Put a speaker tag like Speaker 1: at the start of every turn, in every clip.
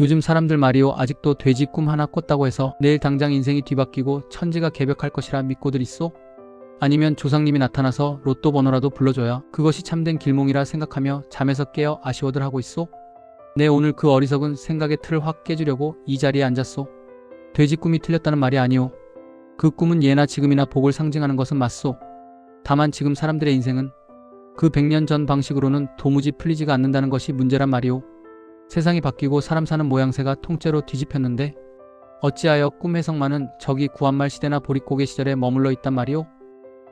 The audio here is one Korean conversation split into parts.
Speaker 1: 요즘 사람들 말이요 아직도 돼지 꿈 하나 꿨다고 해서 내일 당장 인생이 뒤바뀌고 천지가 개벽할 것이라 믿고들 있소? 아니면 조상님이 나타나서 로또 번호라도 불러줘야 그것이 참된 길몽이라 생각하며 잠에서 깨어 아쉬워들 하고 있소? 내 오늘 그 어리석은 생각의 틀을 확 깨주려고 이 자리에 앉았소. 돼지 꿈이 틀렸다는 말이 아니오. 그 꿈은 예나 지금이나 복을 상징하는 것은 맞소. 다만 지금 사람들의 인생은 그 100년 전 방식으로는 도무지 풀리지가 않는다는 것이 문제란 말이오. 세상이 바뀌고 사람 사는 모양새가 통째로 뒤집혔는데 어찌하여 꿈 해석만은 저기 구한말 시대나 보릿고개 시절에 머물러 있단 말이오?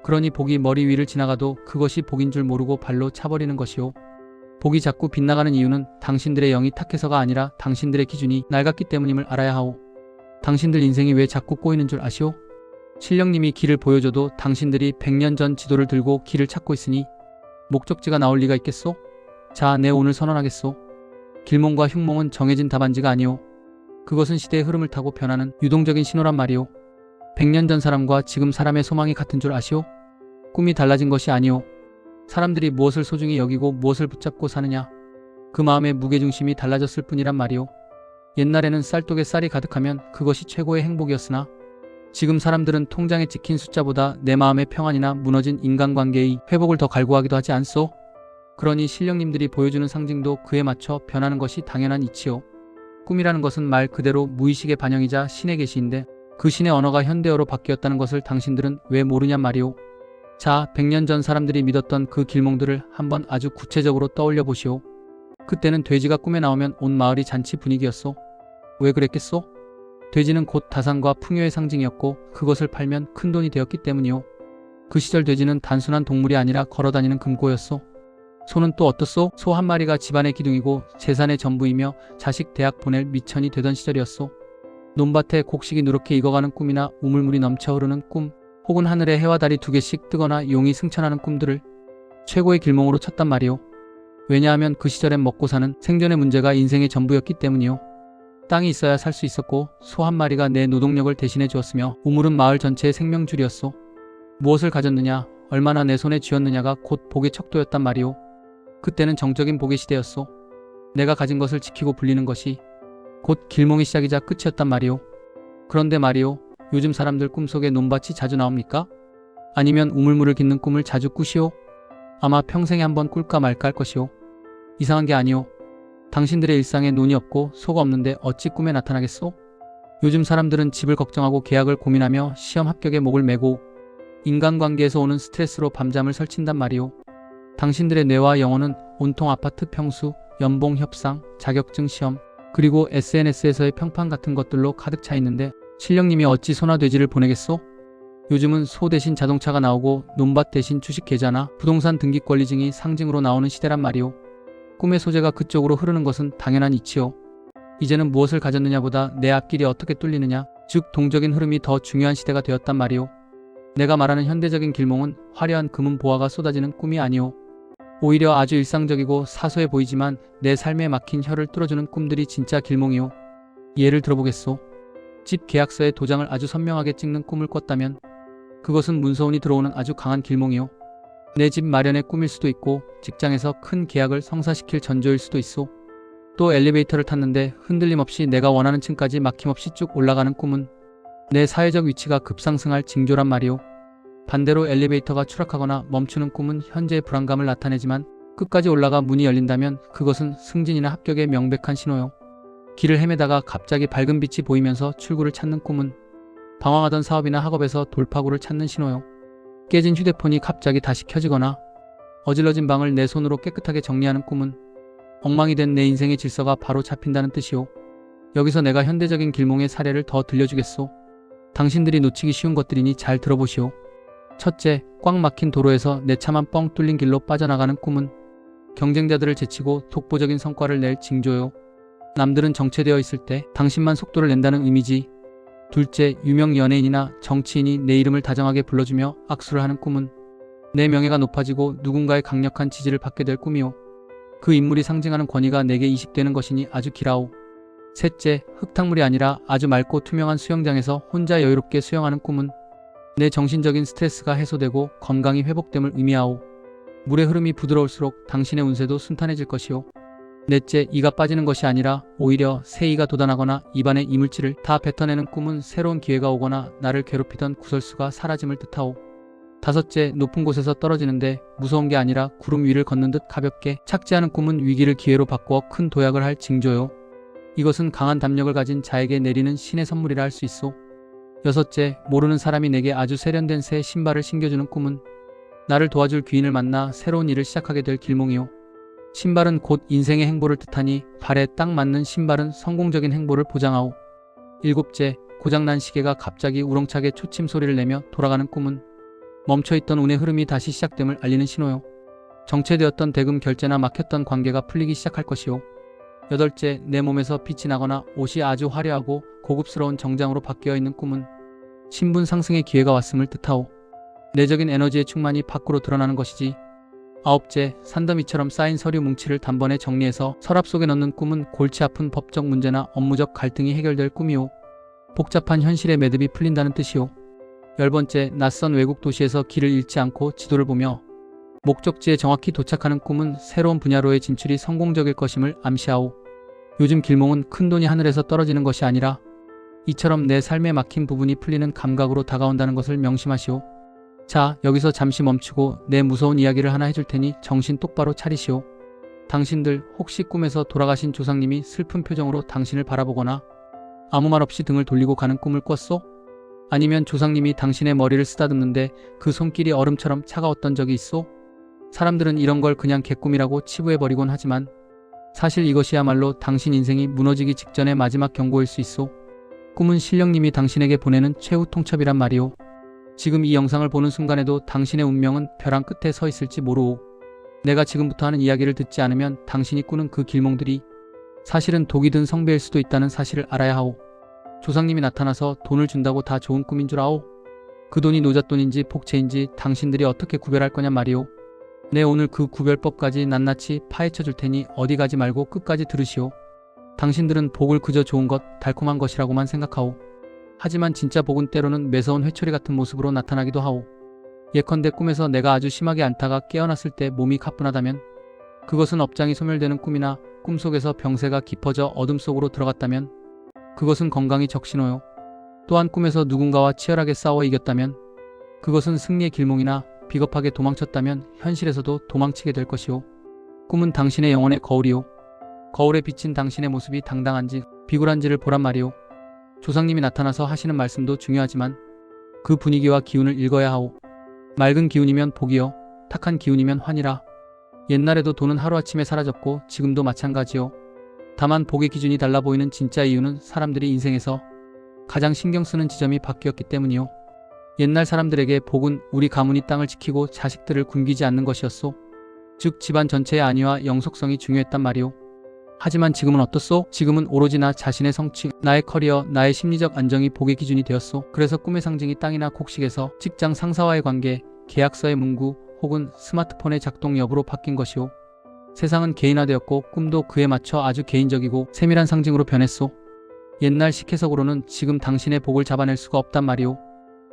Speaker 1: 그러니 복이 머리 위를 지나가도 그것이 복인 줄 모르고 발로 차버리는 것이오. 복이 자꾸 빗나가는 이유는 당신들의 영이 탁해서가 아니라 당신들의 기준이 낡았기 때문임을 알아야 하오. 당신들 인생이 왜 자꾸 꼬이는 줄 아시오? 신령님이 길을 보여줘도 당신들이 100년 전 지도를 들고 길을 찾고 있으니 목적지가 나올 리가 있겠소? 자, 내 오늘 선언하겠소. 길몽과 흉몽은 정해진 답안지가 아니오. 그것은 시대의 흐름을 타고 변하는 유동적인 신호란 말이오. 100년 전 사람과 지금 사람의 소망이 같은 줄 아시오? 꿈이 달라진 것이 아니오. 사람들이 무엇을 소중히 여기고 무엇을 붙잡고 사느냐. 그 마음의 무게중심이 달라졌을 뿐이란 말이오. 옛날에는 쌀독에 쌀이 가득하면 그것이 최고의 행복이었으나 지금 사람들은 통장에 찍힌 숫자보다 내 마음의 평안이나 무너진 인간관계의 회복을 더 갈구하기도 하지 않소? 그러니 신령님들이 보여주는 상징도 그에 맞춰 변하는 것이 당연한 이치요. 꿈이라는 것은 말 그대로 무의식의 반영이자 신의 계시인데 그 신의 언어가 현대어로 바뀌었다는 것을 당신들은 왜 모르냔 말이오. 자, 100년 전 사람들이 믿었던 그 길몽들을 한번 아주 구체적으로 떠올려 보시오. 그때는 돼지가 꿈에 나오면 온 마을이 잔치 분위기였소. 왜 그랬겠소? 돼지는 곧 다산과 풍요의 상징이었고 그것을 팔면 큰 돈이 되었기 때문이오. 그 시절 돼지는 단순한 동물이 아니라 걸어다니는 금고였소. 소는 또 어떻소? 소 한 마리가 집안의 기둥이고 재산의 전부이며 자식 대학 보낼 미천이 되던 시절이었소. 논밭에 곡식이 누렇게 익어가는 꿈이나 우물물이 넘쳐 흐르는 꿈, 혹은 하늘에 해와 달이 두 개씩 뜨거나 용이 승천하는 꿈들을 최고의 길몽으로 쳤단 말이오. 왜냐하면 그 시절엔 먹고 사는 생존의 문제가 인생의 전부였기 때문이오. 땅이 있어야 살 수 있었고 소 한 마리가 내 노동력을 대신해 주었으며 우물은 마을 전체의 생명줄이었소. 무엇을 가졌느냐, 얼마나 내 손에 쥐었느냐가 곧 복의 척도였단 말이오. 그때는 정적인 복의 시대였소. 내가 가진 것을 지키고 불리는 것이 곧 길몽의 시작이자 끝이었단 말이오. 그런데 말이오, 요즘 사람들 꿈속에 논밭이 자주 나옵니까? 아니면 우물물을 깃는 꿈을 자주 꾸시오? 아마 평생에 한 번 꿀까 말까 할 것이오. 이상한 게 아니오. 당신들의 일상에 논이 없고 소가 없는데 어찌 꿈에 나타나겠소? 요즘 사람들은 집을 걱정하고 계약을 고민하며 시험 합격에 목을 메고 인간관계에서 오는 스트레스로 밤잠을 설친단 말이오. 당신들의 뇌와 영혼은 온통 아파트 평수, 연봉 협상, 자격증 시험, 그리고 SNS에서의 평판 같은 것들로 가득 차 있는데 신령님이 어찌 소나 돼지를 보내겠소? 요즘은 소 대신 자동차가 나오고 논밭 대신 주식 계좌나 부동산 등기 권리증이 상징으로 나오는 시대란 말이오. 꿈의 소재가 그쪽으로 흐르는 것은 당연한 이치요. 이제는 무엇을 가졌느냐보다 내 앞길이 어떻게 뚫리느냐, 즉 동적인 흐름이 더 중요한 시대가 되었단 말이오. 내가 말하는 현대적인 길몽은 화려한 금은 보화가 쏟아지는 꿈이 아니오. 오히려 아주 일상적이고 사소해 보이지만 내 삶에 막힌 혀를 뚫어주는 꿈들이 진짜 길몽이오. 예를 들어보겠소. 집 계약서에 도장을 아주 선명하게 찍는 꿈을 꿨다면 그것은 문서운이 들어오는 아주 강한 길몽이오. 내 집 마련의 꿈일 수도 있고 직장에서 큰 계약을 성사시킬 전조일 수도 있소. 또 엘리베이터를 탔는데 흔들림 없이 내가 원하는 층까지 막힘없이 쭉 올라가는 꿈은 내 사회적 위치가 급상승할 징조란 말이오. 반대로 엘리베이터가 추락하거나 멈추는 꿈은 현재의 불안감을 나타내지만 끝까지 올라가 문이 열린다면 그것은 승진이나 합격의 명백한 신호요. 길을 헤매다가 갑자기 밝은 빛이 보이면서 출구를 찾는 꿈은 방황하던 사업이나 학업에서 돌파구를 찾는 신호요. 깨진 휴대폰이 갑자기 다시 켜지거나 어질러진 방을 내 손으로 깨끗하게 정리하는 꿈은 엉망이 된 내 인생의 질서가 바로 잡힌다는 뜻이오. 여기서 내가 현대적인 길몽의 사례를 더 들려주겠소. 당신들이 놓치기 쉬운 것들이니 잘 들어보시오. 첫째, 꽉 막힌 도로에서 내 차만 뻥 뚫린 길로 빠져나가는 꿈은 경쟁자들을 제치고 독보적인 성과를 낼 징조요. 남들은 정체되어 있을 때 당신만 속도를 낸다는 의미지. 둘째, 유명 연예인이나 정치인이 내 이름을 다정하게 불러주며 악수를 하는 꿈은 내 명예가 높아지고 누군가의 강력한 지지를 받게 될 꿈이요. 그 인물이 상징하는 권위가 내게 이식되는 것이니 아주 기라오. 셋째, 흙탕물이 아니라 아주 맑고 투명한 수영장에서 혼자 여유롭게 수영하는 꿈은 내 정신적인 스트레스가 해소되고 건강이 회복됨을 의미하오. 물의 흐름이 부드러울수록 당신의 운세도 순탄해질 것이오. 넷째, 이가 빠지는 것이 아니라 오히려 새 이가 돋아나거나 입안의 이물질을 다 뱉어내는 꿈은 새로운 기회가 오거나 나를 괴롭히던 구설수가 사라짐을 뜻하오. 다섯째, 높은 곳에서 떨어지는데 무서운 게 아니라 구름 위를 걷는 듯 가볍게 착지하는 꿈은 위기를 기회로 바꾸어 큰 도약을 할 징조요. 이것은 강한 담력을 가진 자에게 내리는 신의 선물이라 할 수 있소. 여섯째, 모르는 사람이 내게 아주 세련된 새 신발을 신겨주는 꿈은 나를 도와줄 귀인을 만나 새로운 일을 시작하게 될 길몽이요. 신발은 곧 인생의 행보를 뜻하니 발에 딱 맞는 신발은 성공적인 행보를 보장하오. 일곱째, 고장난 시계가 갑자기 우렁차게 초침 소리를 내며 돌아가는 꿈은 멈춰있던 운의 흐름이 다시 시작됨을 알리는 신호요. 정체되었던 대금 결제나 막혔던 관계가 풀리기 시작할 것이요. 여덟째, 내 몸에서 빛이 나거나 옷이 아주 화려하고 고급스러운 정장으로 바뀌어 있는 꿈은 신분 상승의 기회가 왔음을 뜻하오. 내적인 에너지의 충만이 밖으로 드러나는 것이지. 아홉째, 산더미처럼 쌓인 서류 뭉치를 단번에 정리해서 서랍 속에 넣는 꿈은 골치 아픈 법적 문제나 업무적 갈등이 해결될 꿈이오. 복잡한 현실의 매듭이 풀린다는 뜻이오. 열 번째, 낯선 외국 도시에서 길을 잃지 않고 지도를 보며 목적지에 정확히 도착하는 꿈은 새로운 분야로의 진출이 성공적일 것임을 암시하오. 요즘 길몽은 큰 돈이 하늘에서 떨어지는 것이 아니라 이처럼 내 삶에 막힌 부분이 풀리는 감각으로 다가온다는 것을 명심하시오. 자, 여기서 잠시 멈추고 내 무서운 이야기를 하나 해줄 테니 정신 똑바로 차리시오. 당신들 혹시 꿈에서 돌아가신 조상님이 슬픈 표정으로 당신을 바라보거나 아무 말 없이 등을 돌리고 가는 꿈을 꿨소? 아니면 조상님이 당신의 머리를 쓰다듬는데 그 손길이 얼음처럼 차가웠던 적이 있소? 사람들은 이런 걸 그냥 개꿈이라고 치부해버리곤 하지만 사실 이것이야말로 당신 인생이 무너지기 직전의 마지막 경고일 수 있소. 꿈은 신령님이 당신에게 보내는 최후 통첩이란 말이오. 지금 이 영상을 보는 순간에도 당신의 운명은 벼랑 끝에 서 있을지 모르오. 내가 지금부터 하는 이야기를 듣지 않으면 당신이 꾸는 그 길몽들이 사실은 독이 든 성배일 수도 있다는 사실을 알아야 하오. 조상님이 나타나서 돈을 준다고 다 좋은 꿈인 줄 아오? 그 돈이 노잣돈인지 복채인지 당신들이 어떻게 구별할 거냔 말이오. 내 오늘 그 구별법까지 낱낱이 파헤쳐 줄 테니 어디 가지 말고 끝까지 들으시오. 당신들은 복을 그저 좋은 것, 달콤한 것이라고만 생각하오. 하지만 진짜 복은 때로는 매서운 회초리 같은 모습으로 나타나기도 하오. 예컨대 꿈에서 내가 아주 심하게 앓다가 깨어났을 때 몸이 가뿐하다면 그것은 업장이 소멸되는 꿈이나 꿈속에서 병세가 깊어져 어둠 속으로 들어갔다면 그것은 건강이 적신호요. 또한 꿈에서 누군가와 치열하게 싸워 이겼다면 그것은 승리의 길몽이나 비겁하게 도망쳤다면 현실에서도 도망치게 될 것이오. 꿈은 당신의 영혼의 거울이오. 거울에 비친 당신의 모습이 당당한지 비굴한지를 보란 말이오. 조상님이 나타나서 하시는 말씀도 중요하지만 그 분위기와 기운을 읽어야 하오. 맑은 기운이면 복이요. 탁한 기운이면 환이라. 옛날에도 돈은 하루아침에 사라졌고 지금도 마찬가지요. 다만 복의 기준이 달라 보이는 진짜 이유는 사람들이 인생에서 가장 신경 쓰는 지점이 바뀌었기 때문이요. 옛날 사람들에게 복은 우리 가문이 땅을 지키고 자식들을 굶기지 않는 것이었소. 즉 집안 전체의 안위와 영속성이 중요했단 말이오. 하지만 지금은 어떻소? 지금은 오로지 나 자신의 성취, 나의 커리어, 나의 심리적 안정이 복의 기준이 되었소. 그래서 꿈의 상징이 땅이나 곡식에서 직장 상사와의 관계, 계약서의 문구 혹은 스마트폰의 작동 여부로 바뀐 것이오. 세상은 개인화되었고 꿈도 그에 맞춰 아주 개인적이고 세밀한 상징으로 변했소. 옛날 식해석으로는 지금 당신의 복을 잡아낼 수가 없단 말이오.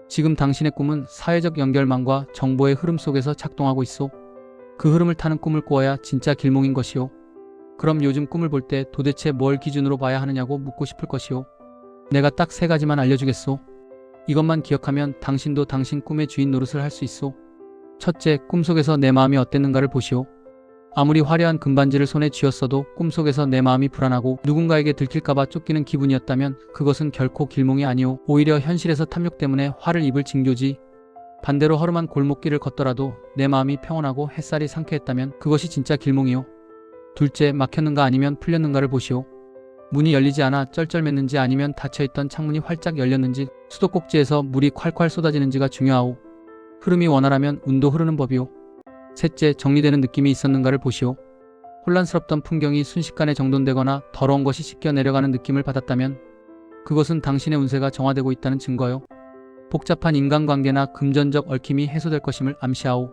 Speaker 1: 지금 당신의 꿈은 사회적 연결망과 정보의 흐름 속에서 작동하고 있소. 그 흐름을 타는 꿈을 꾸어야 진짜 길몽인 것이오. 그럼 요즘 꿈을 볼 때 도대체 뭘 기준으로 봐야 하느냐고 묻고 싶을 것이오. 내가 딱 세 가지만 알려주겠소. 이것만 기억하면 당신도 당신 꿈의 주인 노릇을 할 수 있소. 첫째, 꿈속에서 내 마음이 어땠는가를 보시오. 아무리 화려한 금반지를 손에 쥐었어도 꿈속에서 내 마음이 불안하고 누군가에게 들킬까봐 쫓기는 기분이었다면 그것은 결코 길몽이 아니오. 오히려 현실에서 탐욕 때문에 화를 입을 징조지. 반대로 허름한 골목길을 걷더라도 내 마음이 평온하고 햇살이 상쾌했다면 그것이 진짜 길몽이오. 둘째, 막혔는가 아니면 풀렸는가를 보시오. 문이 열리지 않아 쩔쩔맸는지 아니면 닫혀있던 창문이 활짝 열렸는지 수도꼭지에서 물이 콸콸 쏟아지는지가 중요하오. 흐름이 원활하면 운도 흐르는 법이오. 셋째, 정리되는 느낌이 있었는가를 보시오. 혼란스럽던 풍경이 순식간에 정돈되거나 더러운 것이 씻겨 내려가는 느낌을 받았다면 그것은 당신의 운세가 정화되고 있다는 증거요. 복잡한 인간관계나 금전적 얽힘이 해소될 것임을 암시하오.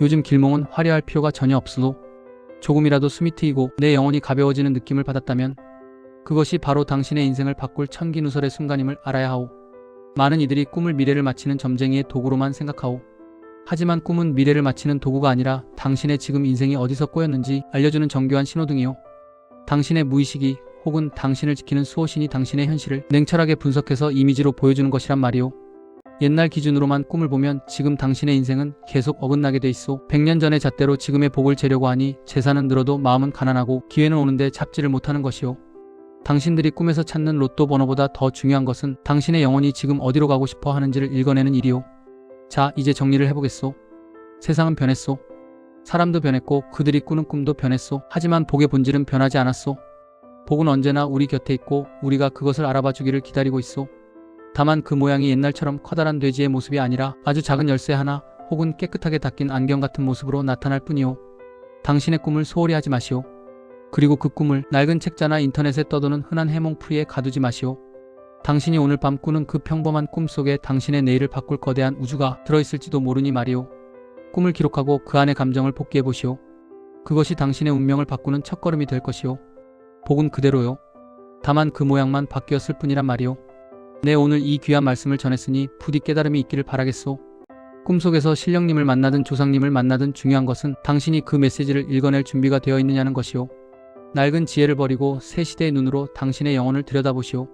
Speaker 1: 요즘 길몽은 화려할 필요가 전혀 없어도 조금이라도 숨이 트이고 내 영혼이 가벼워지는 느낌을 받았다면 그것이 바로 당신의 인생을 바꿀 천기누설의 순간임을 알아야 하오. 많은 이들이 꿈을 미래를 맞히는 점쟁이의 도구로만 생각하오. 하지만 꿈은 미래를 맞히는 도구가 아니라 당신의 지금 인생이 어디서 꼬였는지 알려주는 정교한 신호등이요. 당신의 무의식이 혹은 당신을 지키는 수호신이 당신의 현실을 냉철하게 분석해서 이미지로 보여주는 것이란 말이오. 옛날 기준으로만 꿈을 보면 지금 당신의 인생은 계속 어긋나게 돼 있어. 100년 전의 잣대로 지금의 복을 재려고 하니 재산은 늘어도 마음은 가난하고 기회는 오는데 잡지를 못하는 것이오. 당신들이 꿈에서 찾는 로또 번호보다 더 중요한 것은 당신의 영혼이 지금 어디로 가고 싶어 하는지를 읽어내는 일이오. 자, 이제 정리를 해보겠소. 세상은 변했소. 사람도 변했고 그들이 꾸는 꿈도 변했소. 하지만 복의 본질은 변하지 않았소. 복은 언제나 우리 곁에 있고 우리가 그것을 알아봐 주기를 기다리고 있소. 다만 그 모양이 옛날처럼 커다란 돼지의 모습이 아니라 아주 작은 열쇠 하나 혹은 깨끗하게 닦인 안경 같은 모습으로 나타날 뿐이오. 당신의 꿈을 소홀히 하지 마시오. 그리고 그 꿈을 낡은 책자나 인터넷에 떠도는 흔한 해몽풀이에 가두지 마시오. 당신이 오늘 밤 꾸는 그 평범한 꿈 속에 당신의 내일을 바꿀 거대한 우주가 들어있을지도 모르니 말이오. 꿈을 기록하고 그 안의 감정을 복기해 보시오. 그것이 당신의 운명을 바꾸는 첫걸음이 될 것이오. 복은 그대로요. 다만 그 모양만 바뀌었을 뿐이란 말이오. 네 오늘 이 귀한 말씀을 전했으니 부디 깨달음이 있기를 바라겠소. 꿈속에서 신령님을 만나든 조상님을 만나든 중요한 것은 당신이 그 메시지를 읽어낼 준비가 되어 있느냐는 것이오. 낡은 지혜를 버리고 새 시대의 눈으로 당신의 영혼을 들여다보시오.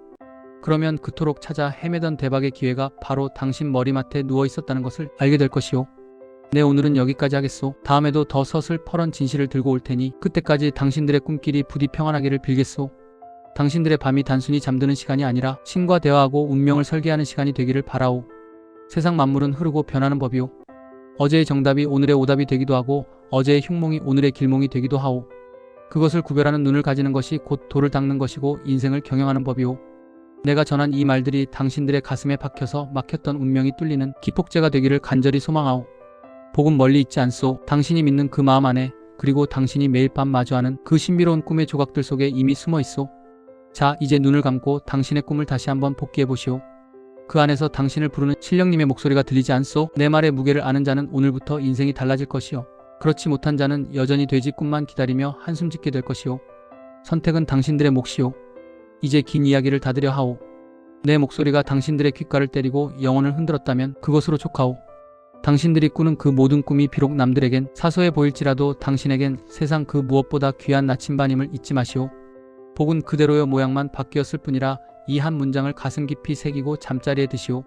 Speaker 1: 그러면 그토록 찾아 헤매던 대박의 기회가 바로 당신 머리맡에 누워 있었다는 것을 알게 될 것이오. 네 오늘은 여기까지 하겠소. 다음에도 더 서슬퍼런 진실을 들고 올 테니 그때까지 당신들의 꿈길이 부디 평안하기를 빌겠소. 당신들의 밤이 단순히 잠드는 시간이 아니라 신과 대화하고 운명을 설계하는 시간이 되기를 바라오. 세상 만물은 흐르고 변하는 법이오. 어제의 정답이 오늘의 오답이 되기도 하고 어제의 흉몽이 오늘의 길몽이 되기도 하오. 그것을 구별하는 눈을 가지는 것이 곧 돌을 닦는 것이고 인생을 경영하는 법이오. 내가 전한 이 말들이 당신들의 가슴에 박혀서 막혔던 운명이 뚫리는 기폭제가 되기를 간절히 소망하오. 복은 멀리 있지 않소. 당신이 믿는 그 마음 안에 그리고 당신이 매일 밤 마주하는 그 신비로운 꿈의 조각들 속에 이미 숨어 있소. 자, 이제 눈을 감고 당신의 꿈을 다시 한번 복기해 보시오. 그 안에서 당신을 부르는 신령님의 목소리가 들리지 않소? 내 말의 무게를 아는 자는 오늘부터 인생이 달라질 것이요. 그렇지 못한 자는 여전히 돼지 꿈만 기다리며 한숨 짓게 될 것이요. 선택은 당신들의 몫이요. 이제 긴 이야기를 닫으려 하오. 내 목소리가 당신들의 귓가를 때리고 영혼을 흔들었다면 그것으로 촉하오. 당신들이 꾸는 그 모든 꿈이 비록 남들에겐 사소해 보일지라도 당신에겐 세상 그 무엇보다 귀한 나침반임을 잊지 마시오. 복은 그대로의 모양만 바뀌었을 뿐이라 이 한 문장을 가슴 깊이 새기고 잠자리에 드시오.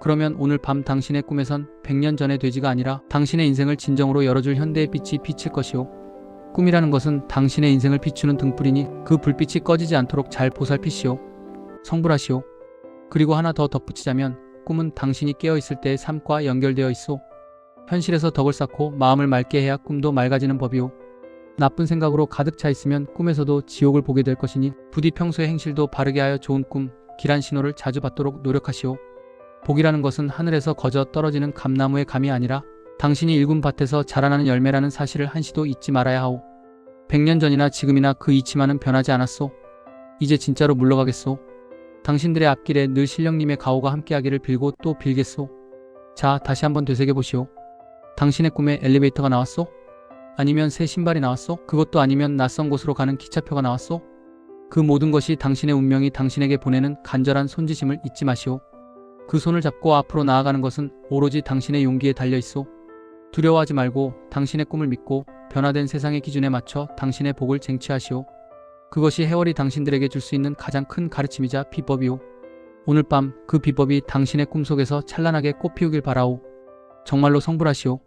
Speaker 1: 그러면 오늘 밤 당신의 꿈에선 100년 전의 돼지가 아니라 당신의 인생을 진정으로 열어줄 현대의 빛이 비칠 것이오. 꿈이라는 것은 당신의 인생을 비추는 등불이니 그 불빛이 꺼지지 않도록 잘 보살피시오. 성불하시오. 그리고 하나 더 덧붙이자면 꿈은 당신이 깨어있을 때의 삶과 연결되어 있소. 현실에서 덕을 쌓고 마음을 맑게 해야 꿈도 맑아지는 법이오. 나쁜 생각으로 가득 차 있으면 꿈에서도 지옥을 보게 될 것이니 부디 평소의 행실도 바르게 하여 좋은 꿈, 길한 신호를 자주 받도록 노력하시오. 복이라는 것은 하늘에서 거저 떨어지는 감나무의 감이 아니라 당신이 일군 밭에서 자라나는 열매라는 사실을 한시도 잊지 말아야 하오. 백년 전이나 지금이나 그 이치만은 변하지 않았소. 이제 진짜로 물러가겠소. 당신들의 앞길에 늘 신령님의 가호가 함께하기를 빌고 또 빌겠소. 자, 다시 한번 되새겨보시오. 당신의 꿈에 엘리베이터가 나왔소? 아니면 새 신발이 나왔소? 그것도 아니면 낯선 곳으로 가는 기차표가 나왔소? 그 모든 것이 당신의 운명이 당신에게 보내는 간절한 손짓임을 잊지 마시오. 그 손을 잡고 앞으로 나아가는 것은 오로지 당신의 용기에 달려 있소. 두려워하지 말고 당신의 꿈을 믿고 변화된 세상의 기준에 맞춰 당신의 복을 쟁취하시오. 그것이 해월이 당신들에게 줄 수 있는 가장 큰 가르침이자 비법이오. 오늘 밤 그 비법이 당신의 꿈속에서 찬란하게 꽃피우길 바라오. 정말로 성불하시오.